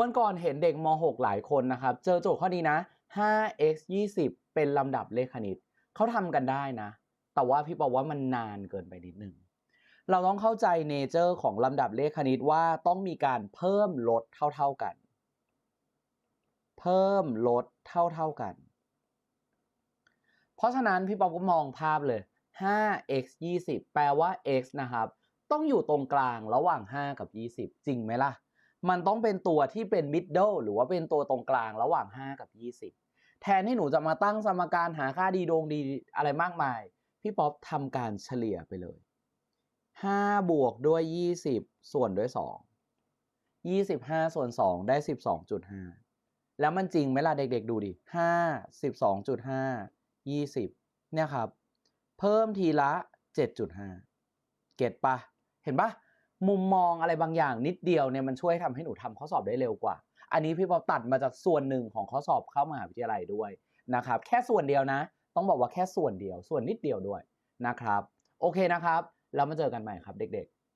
วันก่อนเห็นเด็กม .6 หลายคนนะครับ เจอโจทย์ข้อนี้นะ 5x 20 เป็นลำดับเลขคณิต เขาทำกันได้นะ แต่ว่าพี่บอกว่ามันนานเกินไปนิดนึง เราต้องเข้าใจเนเจอร์ของลำดับเลขคณิตว่าต้องมีการเพิ่มลดเท่าๆกัน เพิ่มลดเท่าๆกัน เพราะฉะนั้นพี่ป๊อบก็มองภาพเลย 5x 20 แปลว่า x นะครับ ต้องอยู่ตรงกลางระหว่าง 5 กับ 20 จริงไหมล่ะ มันต้องเป็นตัวที่เป็น middle หรือว่าเป็นตัวตรงกลางระหว่าง 5 กับ 20 แทนที่หนูจะมาตั้งสมการหาค่าดีโดงดีอะไรมากมาย พี่ป๊อบทำการเฉลี่ยไปเลย 5 บวกด้วย 20 ส่วนด้วย 2 25 ส่วน 2 ได้ 12.5 แล้วมันจริงไหมล่ะเด็กๆดูดิ 5 12.5 20 เนี่ยครับ เพิ่มทีละ 7.5 เก็ตปะ เห็นปะ มุมมองอะไรบางอย่างนิดเดียวเนี่ยมันช่วยทำให้หนูทำข้อสอบได้เร็วกว่า อันนี้พี่ป๊อบตัดมาจากส่วนหนึ่งของข้อสอบเข้ามหาวิทยาลัยด้วยนะครับ แค่ส่วนเดียวนะ ต้องบอกว่าแค่ส่วนเดียว ส่วนนิดเดียวด้วยนะครับ โอเคนะครับ แล้วมาเจอกันใหม่ครับเด็กๆ